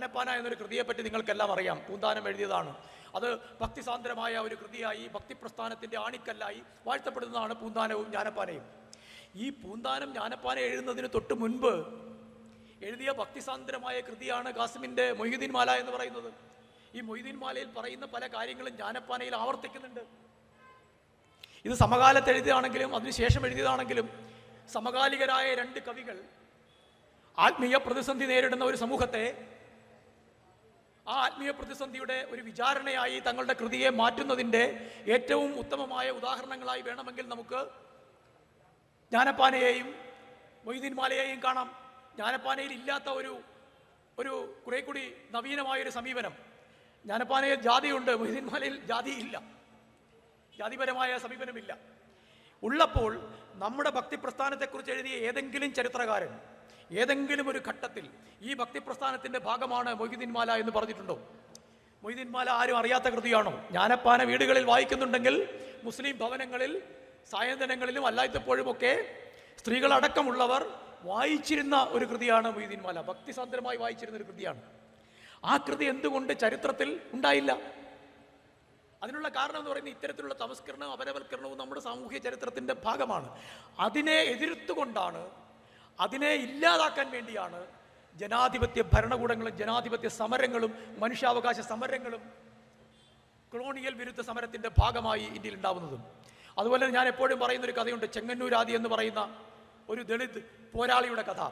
ജ്ഞാനപ്പാന എന്നൊരു കൃതിയെപ്പറ്റി നിങ്ങൾക്കെല്ലാം അറിയാം. പൂന്താനം എഴുതിയതാണ്. അത് ഭക്തിസാന്ദ്രമായ ഒരു കൃതിയായി ഭക്തിപ്രസ്ഥാനത്തിന്റെ ആണിക്കല്ലായി വാഴ്ത്തപ്പെടുന്നതാണ് പൂന്താനവും ജ്ഞാനപ്പാനയും. ഈ പൂന്താനം ജ്ഞാനപ്പാന എഴുതുന്നതിന് തൊട്ട് മുൻപ് എഴുതിയ ഭക്തിസാന്ദ്രമായ കൃതിയാണ് കാസിമിന്റെ മൊയ്തീൻ മാല എന്ന് പറയുന്നത്. ഈ മൊയ്തീൻ മാലയിൽ പറയുന്ന പല കാര്യങ്ങളും ജ്ഞാനപ്പാനയിൽ ആവർത്തിക്കുന്നുണ്ട്. ഇത് സമകാലത്ത് എഴുതിയതാണെങ്കിലും അതിനുശേഷം എഴുതിയതാണെങ്കിലും സമകാലികരായ രണ്ട് കവികൾ ആത്മീയ പ്രതിസന്ധി നേരിടുന്ന ഒരു സമൂഹത്തെ ആ ആത്മീയ പ്രതിസന്ധിയുടെ ഒരു വിചാരണയായി തങ്ങളുടെ കൃതിയെ മാറ്റുന്നതിന്റെ ഏറ്റവും ഉത്തമമായ ഉദാഹരണങ്ങളായി വേണമെങ്കിൽ നമുക്ക് ജ്ഞാനപ്പാനയെയും മൊയ്തീൻ മാലയെയും കാണാം. ജ്ഞാനപ്പാനയിൽ ഇല്ലാത്ത ഒരു ഒരു കുറെ കൂടി നവീനമായൊരു സമീപനം. ജ്ഞാനപ്പാനയിൽ ജാതിയുണ്ട് മൊയ്തീൻ മാലയിൽ ജാതിയില്ല. ജാതിപരമായ സമീപനമില്ല. ഉള്ളപ്പോൾ നമ്മുടെ ഭക്തി പ്രസ്ഥാനത്തെക്കുറിച്ച് എഴുതിയ ഏതെങ്കിലും ചരിത്രകാരൻ ഏതെങ്കിലും ഒരു ഘട്ടത്തിൽ ഈ ഭക്തിപ്രസ്ഥാനത്തിന്റെ ഭാഗമാണ് മൊയ്തീൻമാല എന്ന് പറഞ്ഞിട്ടുണ്ടോ? മൊയ്തീൻമാല ആരും അറിയാത്ത കൃതിയാണോ? ജ്ഞാനപ്പാന വീടുകളിൽ വായിക്കുന്നുണ്ടെങ്കിൽ മുസ്ലിം ഭവനങ്ങളിൽ സായന്തനങ്ങളിലും അല്ലാത്തപ്പോഴുമൊക്കെ സ്ത്രീകളടക്കമുള്ളവർ വായിച്ചിരുന്ന ഒരു കൃതിയാണ് മൊയ്തീൻമാല ഭക്തിസാന്ദ്രമായി വായിച്ചിരുന്ന ഒരു കൃതിയാണ്. ആ കൃതി എന്തുകൊണ്ട് ചരിത്രത്തിൽ ഉണ്ടായില്ല? അതിനുള്ള കാരണം എന്ന് പറയുന്നത് ഇത്തരത്തിലുള്ള തമസ്കരണവും അപരവൽക്കരണവും നമ്മുടെ സാമൂഹ്യ ചരിത്രത്തിന്റെ ഭാഗമാണ്. അതിനെ എതിർത്തുകൊണ്ടാണ് അതിനെ ഇല്ലാതാക്കാൻ വേണ്ടിയാണ് ജനാധിപത്യ ഭരണകൂടങ്ങളും ജനാധിപത്യ സമരങ്ങളും മനുഷ്യാവകാശ സമരങ്ങളും കൊളോണിയൽ വിരുദ്ധ സമരത്തിന്റെ ഭാഗമായി ഇന്ത്യയിൽ ഉണ്ടാവുന്നതും. അതുപോലെ ഞാൻ എപ്പോഴും പറയുന്ന ഒരു കഥയുണ്ട് ചെങ്ങന്നൂരാദി എന്ന് പറയുന്ന ഒരു ദളിത് പോരാളിയുടെ കഥ.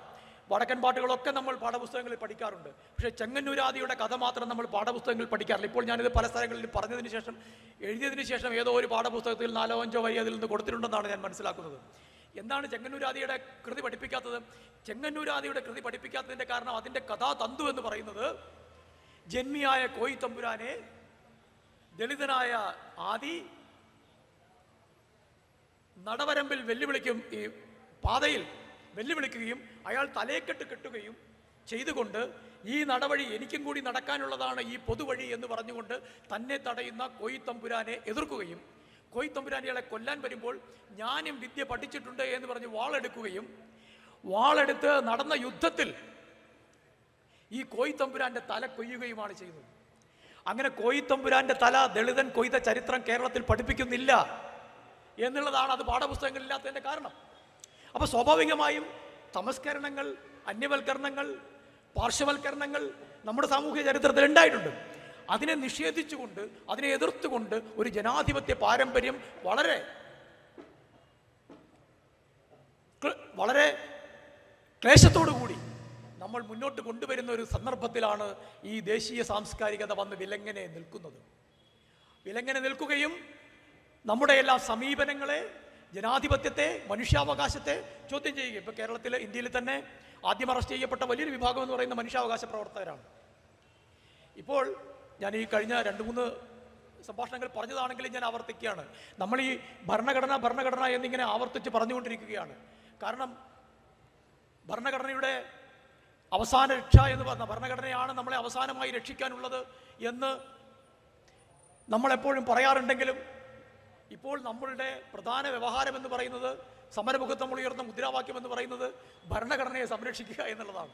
വടക്കൻ പാട്ടുകളൊക്കെ നമ്മൾ പാഠപുസ്തകങ്ങളിൽ പഠിക്കാറുണ്ട്. പക്ഷേ ചെങ്ങന്നൂരാദിയുടെ കഥ മാത്രം നമ്മൾ പാഠപുസ്തകങ്ങളിൽ പഠിക്കാറില്ല. ഇപ്പോൾ ഞാനിത് പല സ്ഥലങ്ങളിൽ പറഞ്ഞതിന് ശേഷം എഴുതിയതിന് ശേഷം ഏതോ ഒരു പാഠപുസ്തകത്തിൽ നാലോ അഞ്ചോ വരി അതിൽ നിന്ന് കൊടുത്തിട്ടുണ്ടെന്നാണ് ഞാൻ മനസ്സിലാക്കുന്നത്. എന്താണ് ചെങ്ങന്നൂരാദിയുടെ കൃതി പഠിപ്പിക്കാത്തത്? ചെങ്ങന്നൂരാദിയുടെ കൃതി പഠിപ്പിക്കാത്തതിന്റെ കാരണം അതിന്റെ കഥാതന്തു എന്ന് പറയുന്നത് ജന്മിയായ കോയി തമ്പുരാനെ ദളിതനായ ആദി നടവരമ്പിൽ വെല്ലുവിളിക്കും ഈ പാതയിൽ വെല്ലുവിളിക്കുകയും അയാൾ തലേക്കെട്ട് കെട്ടുകയും ചെയ്തുകൊണ്ട് ഈ നടവഴി എനിക്കും കൂടി നടക്കാനുള്ളതാണ് ഈ പൊതുവഴി എന്ന് പറഞ്ഞുകൊണ്ട് തന്നെ തടയുന്ന കൊയ്ത്തമ്പുരാനെ എതിർക്കുകയും ഇയാളെ കൊല്ലാൻ വരുമ്പോൾ ഞാനും വിദ്യ പഠിച്ചിട്ടുണ്ട് എന്ന് പറഞ്ഞ് വാളെടുക്കുകയും വാളെടുത്ത് നടന്ന യുദ്ധത്തിൽ ഈ കോയിത്തമ്പുരാന്റെ തല കൊയ്യുകയുമാണ് ചെയ്യുന്നത് അങ്ങനെ കോയിത്തമ്പുരാന്റെ തല ദളിതൻ കൊയ്ത ചരിത്രം കേരളത്തിൽ പഠിപ്പിക്കുന്നില്ല എന്നുള്ളതാണ് അത് പാഠപുസ്തകങ്ങളില്ലാത്തതിന്റെ കാരണം. അപ്പൊ സ്വാഭാവികമായും തമസ്കരണങ്ങൾ അന്യവൽക്കരണങ്ങൾ പാർശ്വവൽക്കരണങ്ങൾ നമ്മുടെ സാമൂഹ്യ ചരിത്രത്തിൽ ഉണ്ടായിട്ടുണ്ട്. അതിനെ നിഷേധിച്ചുകൊണ്ട് അതിനെ എതിർത്തുകൊണ്ട് ഒരു ജനാധിപത്യ പാരമ്പര്യം വളരെ വളരെ ക്ലേശത്തോടു കൂടി നമ്മൾ മുന്നോട്ട് കൊണ്ടുവരുന്ന ഒരു സന്ദർഭത്തിലാണ് ഈ ദേശീയ സാംസ്കാരികത വന്ന് വിലങ്ങനെ നിൽക്കുന്നത്. വിലങ്ങനെ നിൽക്കുകയും നമ്മുടെ എല്ലാ സമീപനങ്ങളെ ജനാധിപത്യത്തെ മനുഷ്യാവകാശത്തെ ചോദ്യം ചെയ്യുക ഇപ്പോൾ കേരളത്തിൽ ഇന്ത്യയിൽ തന്നെ ആദ്യം അറസ്റ്റ് ചെയ്യപ്പെട്ട വലിയൊരു വിഭാഗം എന്ന് പറയുന്ന മനുഷ്യാവകാശ പ്രവർത്തകരാണ്. ഇപ്പോൾ ഞാൻ ഈ കഴിഞ്ഞ രണ്ട് മൂന്ന് സംഭാഷണങ്ങൾ പറഞ്ഞതാണെങ്കിലും ഞാൻ ആവർത്തിക്കുകയാണ്. നമ്മൾ ഈ ഭരണഘടന ഭരണഘടന എന്നിങ്ങനെ ആവർത്തിച്ച് പറഞ്ഞുകൊണ്ടിരിക്കുകയാണ്. കാരണം ഭരണഘടനയുടെ അവസാന രക്ഷ എന്ന് പറഞ്ഞ ഭരണഘടനയാണ് നമ്മളെ അവസാനമായി രക്ഷിക്കാനുള്ളത് എന്ന് നമ്മളെപ്പോഴും പറയാറുണ്ടെങ്കിലും ഇപ്പോൾ നമ്മളുടെ പ്രധാന വ്യവഹാരം എന്ന് പറയുന്നത് സമരമുഖത്ത് നമ്മൾ ഉയർന്ന മുദ്രാവാക്യം എന്ന് പറയുന്നത് ഭരണഘടനയെ സംരക്ഷിക്കുക എന്നുള്ളതാണ്.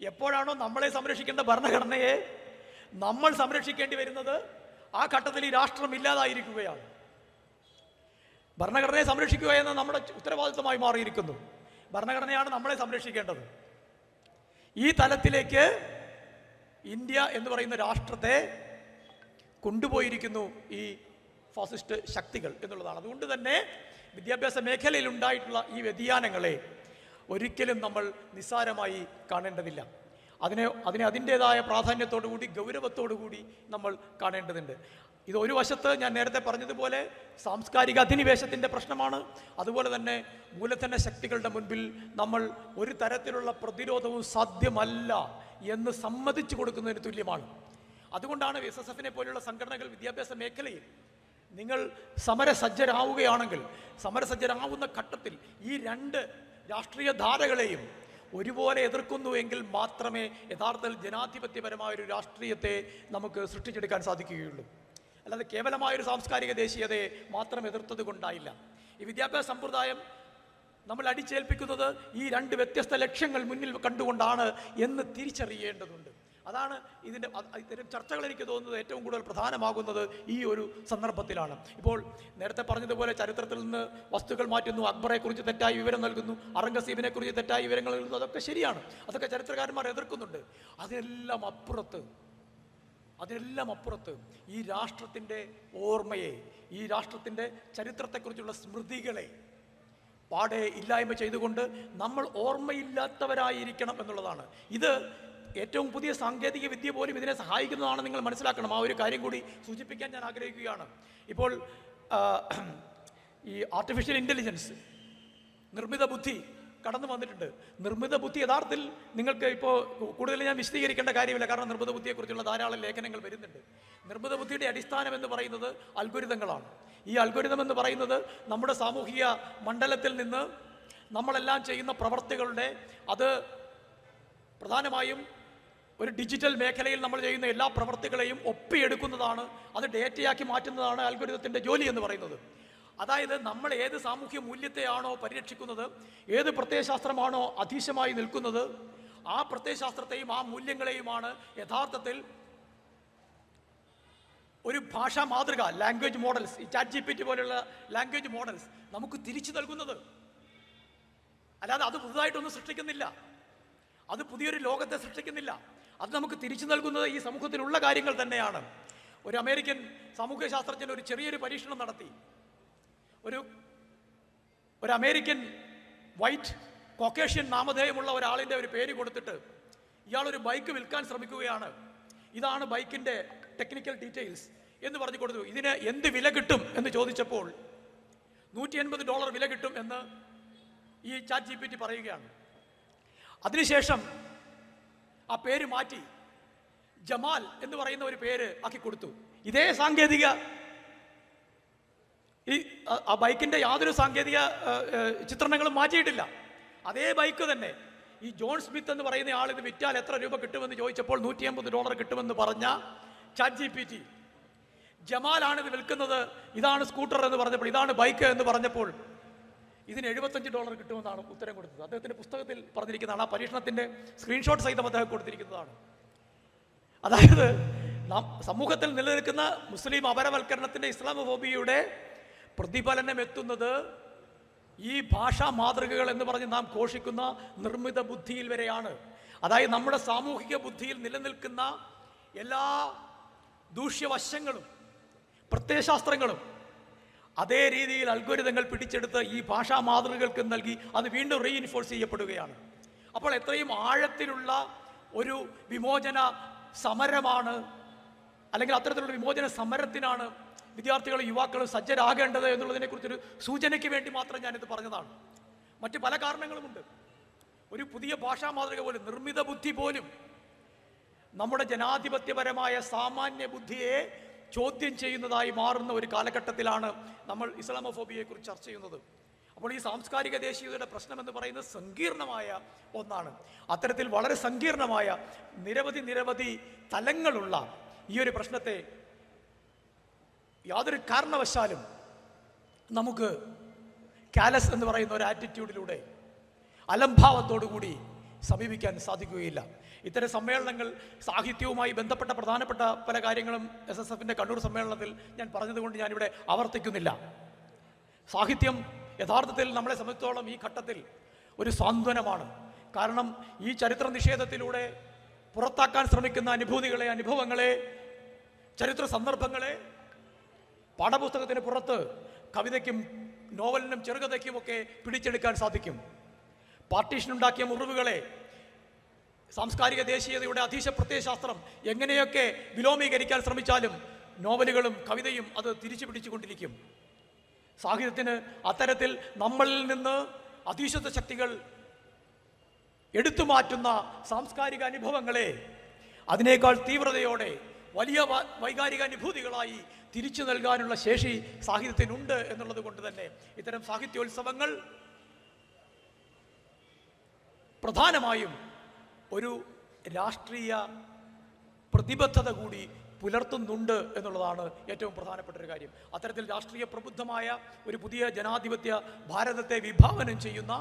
എപ്പോഴാണോ നമ്മളെ സംരക്ഷിക്കേണ്ട ഭരണഘടനയെ നമ്മൾ സംരക്ഷിക്കേണ്ടി വരുന്നത് ആ ഘട്ടത്തിൽ ഈ രാഷ്ട്രം ഇല്ലാതായിരിക്കുകയാണ്. ഭരണഘടനയെ സംരക്ഷിക്കുക എന്ന നമ്മുടെ ഉത്തരവാദിത്തമായി മാറിയിരിക്കുന്നു. ഭരണഘടനയാണ് നമ്മളെ സംരക്ഷിക്കേണ്ടത്. ഈ തലത്തിലേക്ക് ഇന്ത്യ എന്ന് പറയുന്ന രാഷ്ട്രത്തെ കൊണ്ടുപോയിരിക്കുന്നു ഈ ഫാസിസ്റ്റ് ശക്തികൾ എന്നുള്ളതാണ്. അതുകൊണ്ട് തന്നെ വിദ്യാഭ്യാസ മേഖലയിൽ ഉണ്ടായിട്ടുള്ള ഈ വ്യതിയാനങ്ങളെ ഒരിക്കലും നമ്മൾ നിസ്സാരമായി കാണേണ്ടതില്ല. അതിനെ അതിനെ അതിന്റെതായ പ്രാധാന്യത്തോടു കൂടി ഗൗരവത്തോടു കൂടി നമ്മൾ കാണേണ്ടതുണ്ട്. ഇത് ഒരു വശത്ത് ഞാൻ നേരത്തെ പറഞ്ഞതുപോലെ സാംസ്കാരിക അധിനിവേശത്തിന്റെ പ്രശ്നമാണ്. അതുപോലെ തന്നെ മൂലധന ശക്തികളുടെ മുൻപിൽ നമ്മൾ ഒരു തരത്തിലുള്ള പ്രതിരോധവും സാധ്യമല്ല എന്ന് സമ്മതിച്ചു കൊടുക്കുന്നതിന് തുല്യമാണ്. അതുകൊണ്ടാണ് എസ് എസ് എഫിനെ പോലെയുള്ള സംഘടനകൾ വിദ്യാഭ്യാസ മേഖലയിൽ നിങ്ങൾ സമരസജ്ജരാവുകയാണെങ്കിൽ സമരസജ്ജരാവുന്ന ഘട്ടത്തിൽ ഈ രണ്ട് രാഷ്ട്രീയ ധാരകളെയും ഒരുപോലെ എതിർക്കുന്നു എങ്കിൽ മാത്രമേ യഥാർത്ഥത്തിൽ ജനാധിപത്യപരമായ ഒരു രാഷ്ട്രീയത്തെ നമുക്ക് സൃഷ്ടിച്ചെടുക്കാൻ സാധിക്കുകയുള്ളൂ. അല്ലാതെ കേവലമായൊരു സാംസ്കാരിക ദേശീയതയെ മാത്രം എതിർത്തത് കൊണ്ടായില്ല. ഈ വിദ്യാഭ്യാസ സമ്പ്രദായം നമ്മൾ അടിച്ചേൽപ്പിക്കുന്നത് ഈ രണ്ട് വ്യത്യസ്ത ലക്ഷ്യങ്ങൾ മുന്നിൽ കണ്ടുകൊണ്ടാണ് എന്ന് തിരിച്ചറിയേണ്ടതുണ്ട്. അതാണ് ഇതിന്റെ ഇത്തരം ചർച്ചകൾ എനിക്ക് തോന്നുന്നത് ഏറ്റവും കൂടുതൽ പ്രധാനമാകുന്നത് ഈ ഒരു സന്ദർഭത്തിലാണ്. ഇപ്പോൾ നേരത്തെ പറഞ്ഞതുപോലെ ചരിത്രത്തിൽ നിന്ന് വസ്തുക്കൾ മാറ്റുന്നു അക്ബറെക്കുറിച്ച് തെറ്റായ വിവരം നൽകുന്നു അറംഗസീബിനെ കുറിച്ച് തെറ്റായ വിവരങ്ങൾ നൽകുന്നു അതൊക്കെ ശരിയാണ്. അതൊക്കെ ചരിത്രകാരന്മാർ എതിർക്കുന്നുണ്ട്. അതിനെല്ലാം അപ്പുറത്ത് അതിനെല്ലാം അപ്പുറത്ത് ഈ രാഷ്ട്രത്തിന്റെ ഓർമ്മയെ ഈ രാഷ്ട്രത്തിന്റെ ചരിത്രത്തെക്കുറിച്ചുള്ള സ്മൃതികളെ പാടെ ഇല്ലായ്മ ചെയ്തുകൊണ്ട് നമ്മൾ ഓർമ്മയില്ലാത്തവരായിരിക്കണം എന്നുള്ളതാണ്. ഇത് ഏറ്റവും പുതിയ സാങ്കേതിക വിദ്യ പോലും ഇതിനെ സഹായിക്കുന്നതാണ് നിങ്ങൾ മനസ്സിലാക്കണം. ആ ഒരു കാര്യം കൂടി സൂചിപ്പിക്കാൻ ഞാൻ ആഗ്രഹിക്കുകയാണ്. ഇപ്പോൾ ഈ ആർട്ടിഫിഷ്യൽ ഇന്റലിജൻസ് നിർമ്മിത ബുദ്ധി കടന്നു വന്നിട്ടുണ്ട്. നിർമ്മിത ബുദ്ധി യഥാർത്ഥത്തിൽ നിങ്ങൾക്ക് ഇപ്പോൾ കൂടുതൽ ഞാൻ വിശദീകരിക്കേണ്ട കാര്യമില്ല. കാരണം നിർമ്മിത ബുദ്ധിയെക്കുറിച്ചുള്ള ധാരാളം ലേഖനങ്ങൾ വരുന്നുണ്ട്. നിർമ്മിത ബുദ്ധിയുടെ അടിസ്ഥാനം എന്ന് പറയുന്നത് അൽഗുരിതങ്ങളാണ്. ഈ അൽഗുരിതം എന്ന് പറയുന്നത് നമ്മുടെ സാമൂഹിക മണ്ഡലത്തിൽ നിന്ന് നമ്മളെല്ലാം ചെയ്യുന്ന പ്രവർത്തികളുടെ അത് പ്രധാനമായും ഒരു ഡിജിറ്റൽ മേഖലയിൽ നമ്മൾ ചെയ്യുന്ന എല്ലാ പ്രവർത്തികളെയും ഒപ്പിയെടുക്കുന്നതാണ് അത് ഡേറ്റയാക്കി മാറ്റുന്നതാണ് അൽഗുരിതത്തിന്റെ ജോലി എന്ന് പറയുന്നത്. അതായത് നമ്മൾ ഏത് സാമൂഹ്യ മൂല്യത്തെയാണോ പരിരക്ഷിക്കുന്നത് ഏത് പ്രത്യയശാസ്ത്രമാണോ അധീശമായി നിൽക്കുന്നത് ആ പ്രത്യയശാസ്ത്രത്തെയും ആ മൂല്യങ്ങളെയുമാണ് യഥാർത്ഥത്തിൽ ഒരു ഭാഷാ മാതൃക ലാംഗ്വേജ് മോഡൽസ് ഈ ചാറ്റ് ജി പി ടി പോലെയുള്ള ലാംഗ്വേജ് മോഡൽസ് നമുക്ക് തിരിച്ചു നൽകുന്നത്. അല്ലാതെ അത് പുതുതായിട്ടൊന്നും സൃഷ്ടിക്കുന്നില്ല. അത് പുതിയൊരു ലോകത്തെ സൃഷ്ടിക്കുന്നില്ല. അത് നമുക്ക് തിരിച്ചു നൽകുന്നത് ഈ സമൂഹത്തിലുള്ള കാര്യങ്ങൾ തന്നെയാണ്. ഒരു അമേരിക്കൻ സാമൂഹ്യ ശാസ്ത്രജ്ഞൻ ഒരു ചെറിയൊരു പരീക്ഷണം നടത്തി. ഒരു ഒരു അമേരിക്കൻ വൈറ്റ് കൊക്കേഷ്യൻ നാമധേയമുള്ള ഒരാളിന്റെ ഒരു പേര് കൊടുത്തിട്ട് ഇയാൾ ഒരു ബൈക്ക് വിൽക്കാൻ ശ്രമിക്കുകയാണ്. ഇതാണ് ബൈക്കിന്റെ ടെക്നിക്കൽ ഡീറ്റെയിൽസ് എന്ന് പറഞ്ഞു കൊടുത്തു. ഇതിന് എന്ത് വില കിട്ടും എന്ന് ചോദിച്ചപ്പോൾ നൂറ്റി എൺപത് ഡോളർ വില കിട്ടും എന്ന് ഈ ചാറ്റ് ജി പി ടി പറയുകയാണ്. അതിനുശേഷം ആ പേര് മാറ്റി. ജമാൽ എന്ന് പറയുന്ന ഒരു പേര് ആക്കി കൊടുത്തു. ഇതേ സാങ്കേതിക ഈ ആ- ബൈക്കിന്റെ യാതൊരു സാങ്കേതിക ചിത്രണങ്ങളും മാറ്റിയിട്ടില്ല. അതേ ബൈക്ക് തന്നെ. ഈ ജോൺ സ്മിത്ത് എന്ന് പറയുന്ന ആൾ ഇത് വിറ്റാൽ എത്ര രൂപ കിട്ടുമെന്ന് ചോദിച്ചപ്പോൾ നൂറ്റി അമ്പത് ഡോളർ കിട്ടുമെന്ന് പറഞ്ഞ ചാറ്റ് ജി പി ടി ജമാലാണ് ഇത് വിൽക്കുന്നത്. ഇതാണ് സ്കൂട്ടർ എന്ന് പറഞ്ഞപ്പോൾ ഇതാണ് ബൈക്ക് എന്ന് പറഞ്ഞപ്പോൾ ഇതിന് എഴുപത്തഞ്ച് ഡോളർ കിട്ടുമെന്നാണ് ഉത്തരം കൊടുത്തത്. അദ്ദേഹത്തിന്റെ പുസ്തകത്തിൽ പറഞ്ഞിരിക്കുന്നതാണ് ആ പരീക്ഷണത്തിന്റെ സ്ക്രീൻഷോട്ട് സഹിതം അദ്ദേഹം കൊടുത്തിരിക്കുന്നതാണ്. അതായത് നാം സമൂഹത്തിൽ നിലനിൽക്കുന്ന മുസ്ലിം അപരവൽക്കരണത്തിന്റെ ഇസ്ലാമോഫോബിയയുടെ പ്രതിഫലനം എത്തുന്നത് ഈ ഭാഷാ മാതൃകകൾ എന്ന് പറഞ്ഞ് നാം ഘോഷിക്കുന്ന നിർമ്മിത ബുദ്ധിയിൽ വരെയാണ്. അതായത് നമ്മുടെ സാമൂഹിക ബുദ്ധിയിൽ നിലനിൽക്കുന്ന എല്ലാ ദൂഷ്യവശങ്ങളും പ്രത്യയശാസ്ത്രങ്ങളും അതേ രീതിയിൽ അൽഗോരിതങ്ങൾ പിടിച്ചെടുത്ത് ഈ ഭാഷാ മാതൃകൾക്ക് നൽകി അത് വീണ്ടും റീഇൻഫോഴ്സ് ചെയ്യപ്പെടുകയാണ്. അപ്പോൾ എത്രയും ആഴത്തിലുള്ള ഒരു വിമോചന സമരമാണ് അല്ലെങ്കിൽ അത്തരത്തിലുള്ള വിമോചന സമരത്തിനാണ് വിദ്യാർത്ഥികളും യുവാക്കളും സജ്ജരാകേണ്ടത് എന്നുള്ളതിനെക്കുറിച്ചൊരു സൂചനയ്ക്ക് വേണ്ടി മാത്രം ഞാനിത് പറഞ്ഞതാണ്. മറ്റ് പല കാരണങ്ങളുമുണ്ട്. ഒരു പുതിയ ഭാഷാ മാതൃക പോലും നിർമ്മിത ബുദ്ധി പോലും നമ്മുടെ ജനാധിപത്യപരമായ സാമാന്യ ബുദ്ധിയെ ചോദ്യം ചെയ്യുന്നതായി മാറുന്ന ഒരു കാലഘട്ടത്തിലാണ് നമ്മൾ ഇസ്ലാമോഫോബിയെക്കുറിച്ച് ചർച്ച ചെയ്യുന്നത്. അപ്പോൾ ഈ സാംസ്കാരിക ദേശീയതയുടെ പ്രശ്നം എന്ന് പറയുന്നത് സങ്കീർണമായ ഒന്നാണ്. അത്തരത്തിൽ വളരെ സങ്കീർണമായ നിരവധി നിരവധി തലങ്ങളുള്ള ഈ ഒരു പ്രശ്നത്തെ യാതൊരു കാരണവശാലും നമുക്ക് കാലസ് എന്ന് പറയുന്ന ഒരു ആറ്റിറ്റ്യൂഡിലൂടെ അലംഭാവത്തോടുകൂടി സമീപിക്കാൻ സാധിക്കുകയില്ല. ഇത്തരം സമ്മേളനങ്ങൾ സാഹിത്യവുമായി ബന്ധപ്പെട്ട പ്രധാനപ്പെട്ട പല കാര്യങ്ങളും എസ് എസ് എഫിന്റെ കണ്ണൂർ സമ്മേളനത്തിൽ ഞാൻ പറഞ്ഞതുകൊണ്ട് ഞാനിവിടെ ആവർത്തിക്കുന്നില്ല. സാഹിത്യം യഥാർത്ഥത്തിൽ നമ്മളെ സംബന്ധിച്ചോളം ഈ ഘട്ടത്തിൽ ഒരു സാന്ത്വനമാണ്. കാരണം ഈ ചരിത്ര നിഷേധത്തിലൂടെ പുറത്താക്കാൻ ശ്രമിക്കുന്ന അനുഭൂതികളെ അനുഭവങ്ങളെ ചരിത്ര സന്ദർഭങ്ങളെ പാഠപുസ്തകത്തിന് പുറത്ത് കവിതയ്ക്കും നോവലിനും ചെറുകഥയ്ക്കുമൊക്കെ പിടിച്ചെടുക്കാൻ സാധിക്കും. പാർട്ടീഷൻ ഉണ്ടാക്കിയ മുറിവുകളെ സാംസ്കാരിക ദേശീയതയുടെ അധീശ പ്രത്യയശാസ്ത്രം എങ്ങനെയൊക്കെ വിലോമീകരിക്കാൻ ശ്രമിച്ചാലും നോവലുകളും കവിതയും അത് തിരിച്ചു പിടിച്ചുകൊണ്ടിരിക്കും. സാഹിത്യത്തിന് അത്തരത്തിൽ നമ്മളിൽ നിന്ന് അധീശത്വ ശക്തികൾ എടുത്തു മാറ്റുന്ന സാംസ്കാരിക അനുഭവങ്ങളെ അതിനേക്കാൾ തീവ്രതയോടെ വലിയ വൈകാരിക അനുഭൂതികളായി തിരിച്ചു നൽകാനുള്ള ശേഷി സാഹിത്യത്തിനുണ്ട് എന്നുള്ളത് കൊണ്ട് തന്നെ ഇത്തരം സാഹിത്യോത്സവങ്ങൾ പ്രധാനമായും ഒരു രാഷ്ട്രീയ പ്രതിബദ്ധത കൂടി പുലർത്തുന്നുണ്ട് എന്നുള്ളതാണ് ഏറ്റവും പ്രധാനപ്പെട്ട ഒരു കാര്യം. അത്തരത്തിൽ രാഷ്ട്രീയ പ്രബുദ്ധമായ ഒരു പുതിയ ജനാധിപത്യ ഭാരതത്തെ വിഭാവനം ചെയ്യുന്ന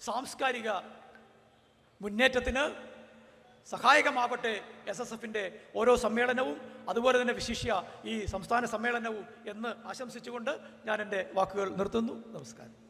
സാംസ്കാരിക മുന്നേറ്റത്തിന് സഹായകമാവട്ടെ എസ് എസ് എഫിന്റെ ഓരോ സമ്മേളനവും അതുപോലെ തന്നെ വിശിഷ്യ ഈ സംസ്ഥാന സമ്മേളനവും എന്ന് ആശംസിച്ചുകൊണ്ട് ഞാൻ എന്റെ വാക്കുകൾ നിർത്തുന്നു. നമസ്കാരം.